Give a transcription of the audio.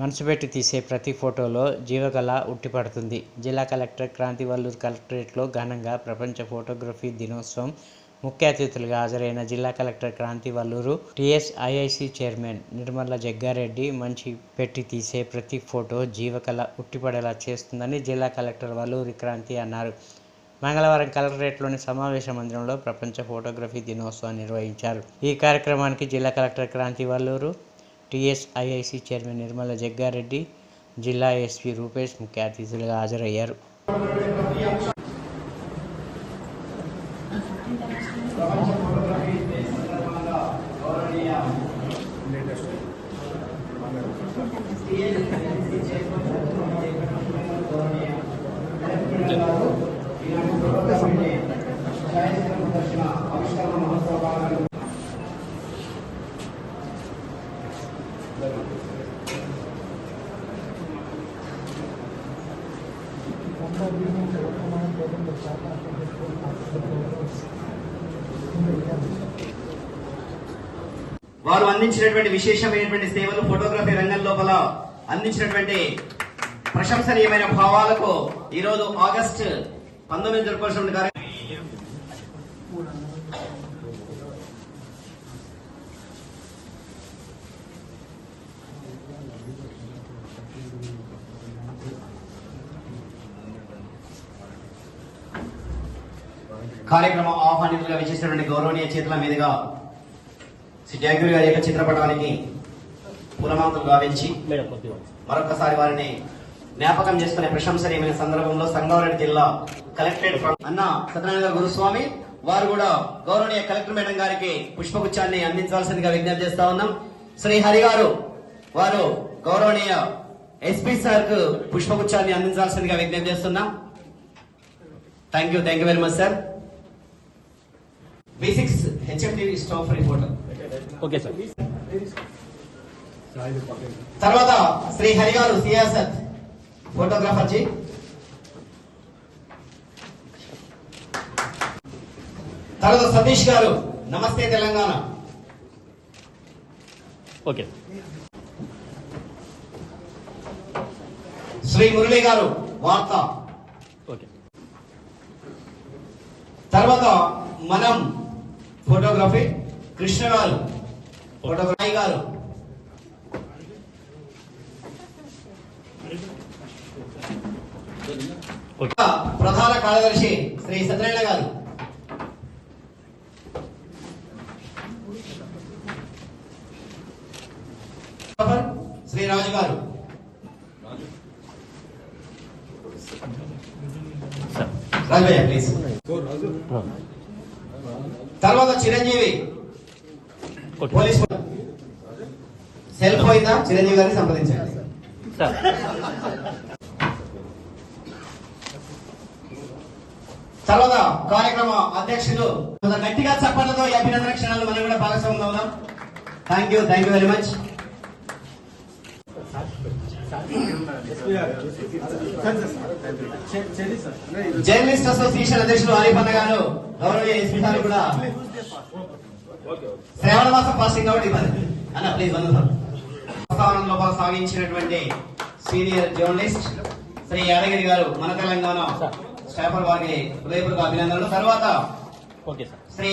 మనసు పెట్టి తీసే ప్రతి ఫోటోలో జీవకళ ఉట్టిపడుతుంది. జిల్లా కలెక్టర్ క్రాంతివల్లూరు కలెక్టరేట్లో ఘనంగా ప్రపంచ ఫోటోగ్రఫీ దినోత్సవం ముఖ్య అతిథులుగా హాజరైన జిల్లా collector Kranthi Valluru TS chairman Nirmala Jagga Reddy మంచి పెట్టి తీసే ప్రతి ఫోటో జీవకళ ఉట్టిపడేలా చేస్తుందని జిల్లా కలెక్టర్ వల్లూరి క్రాంతి అన్నారు. మంగళవారం కలెక్టరేట్లోని సమావేశ మందిరంలో ప్రపంచ ఫోటోగ్రఫీ దినోత్సవాన్ని నిర్వహించారు. ఈ కార్యక్రమానికి జిల్లా collector Kranthi Valluru TSIIC chairman Nirmala Jagga Reddy జిల్లా ఎస్పీ రూపేష్ ముఖ్య అతిథులుగా హాజరయ్యారు. వారు అందించినటువంటి విశేషమైనటువంటి సేవలు ఫోటోగ్రఫీ రంగం లోపల అందించినటువంటి ప్రశంసనీయమైన భావాలకు ఈ రోజు ఆగస్ట్ పంతొమ్మిది జరుపుకోవాల్సిన కార్యక్రమం ఆహ్వానితులుగా విచ్చేసినటువంటి గౌరవనీయ చేతుల మీదుగా శ్రీ జయగిరి గారి యొక్క చిత్రపటానికి పూలమాతలు గావించి మరొకసారి వారిని జ్ఞాపకం చేసుకునే ప్రశంసనీయమైన సందర్భంలో సంగారెడ్డి జిల్లా కలెక్టరేట్ అన్న సత్యనారాయణ గురుస్వామి వారు కూడా గౌరవనీయ కలెక్టర్ మేడం గారికి పుష్పగుచ్చాన్ని అందించాల్సిందిగా విజ్ఞప్తి చేస్తా ఉన్నాం. శ్రీ హరి గారు వారు గౌరవనీయ ఎస్పీ సార్కు పుష్పగుచ్చాన్ని అందించాల్సిందిగా విజ్ఞప్తి చేస్తున్నాం. Thank you thank you very much sir B six HFTV staff reporter. Okay sir. తర్వాత శ్రీ హరి గారు సియాసత్ ఫోటోగ్రాఫర్ జీ. తర్వాత సతీష్ గారు నమస్తే తెలంగాణ. ఓకే. శ్రీ మురళి గారు వార్త. ఓకే. తర్వాత మనం ఫోటోగ్రఫీ కృష్ణ గారు ఫోటోగ్రఫీ గారు. ప్రధాన కార్యదర్శి శ్రీ సత్యనారాయణ గారు. శ్రీ రాజు గారు. సార్ ప్లీజ్ తర్వాత చిరంజీవి. పోలీస్ సెల్ పోయిందా చిరంజీవి గారిని సంప్రదించండి. తర్వాత కార్యక్రమ అధ్యక్షులు గట్టిగా చప్పట్లతో ఈ అభినందన క్షణాలు మనం కూడా భాగస్వామ్యం అవుదాం. Thank you thank you very much journalist association అధ్యక్షులు ఆరిఫన్న గారు గౌరవనీయ ఎస్పీ గారు కూడా. శ్రావణ మాసం పాసింగ్ కాబట్టి అన్న ప్లీజ్ వంద ప్రస్తావన లోపల సాగించినటువంటి సీనియర్ జర్నలిస్ట్ శ్రీ యాదగిరి గారు మన తెలంగాణ స్టాఫర్ వారికి హృదయపూర్వక అభినందనలు. తర్వాత సార్ శ్రీ